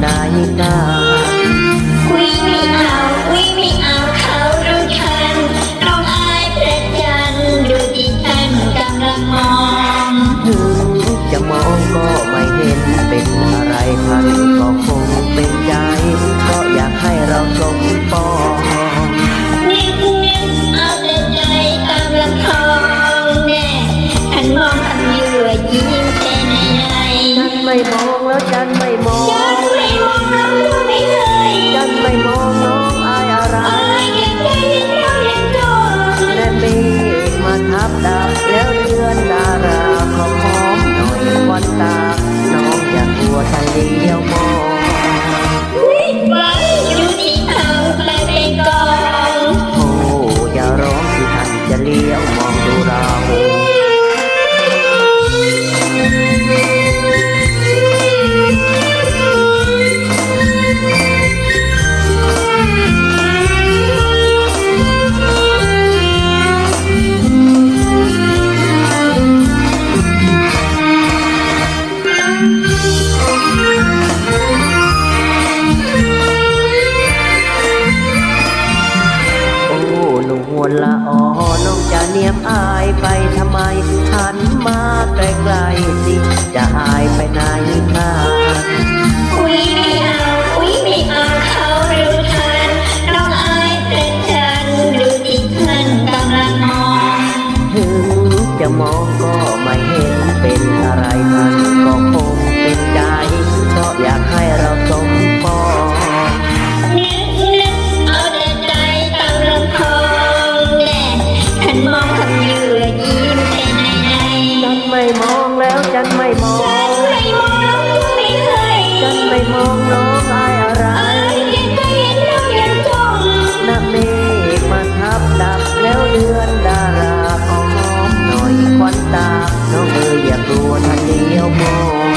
ไปไหนกันวิไม่เอาวิไม่เอาเขารู้ทันน้องอายพระจันทร์ดูที่ท่านกำลังมองถึงจะมองก็ไม่เห็นเป็นอะไรพันก็คงเป็นใจก็อยากให้เราสมปองนึกนึกเอาแต่ใจตามลำคองแน่ท่านมองทำยั่ยิ้มแต่ในในฉันไม่มองแล้วฉัน ท่านจ ไปทำไมหันมาไกลๆสิจะหายไปไหนมาอุ้ยไม่เอาอุ้ยไม่เอาเขาเร็วทันน้องอายเป็นฉันดูดีมัพื่อนกำลังมองถึงจะมองก็ไม่เห็นเป็นอะไรมันก็คงเป็นใจเพราะอยากให้เราสมพองนึกนึกเอาแต่ใจตามลำคองแน่ฉันมองคำยืน มองน้องอายอะไรนักเมฆมทับดับแล้วเดือนดาราของหน่อยควนตา น้องเอ๋ยอย่ากลัวทันเดียวมอง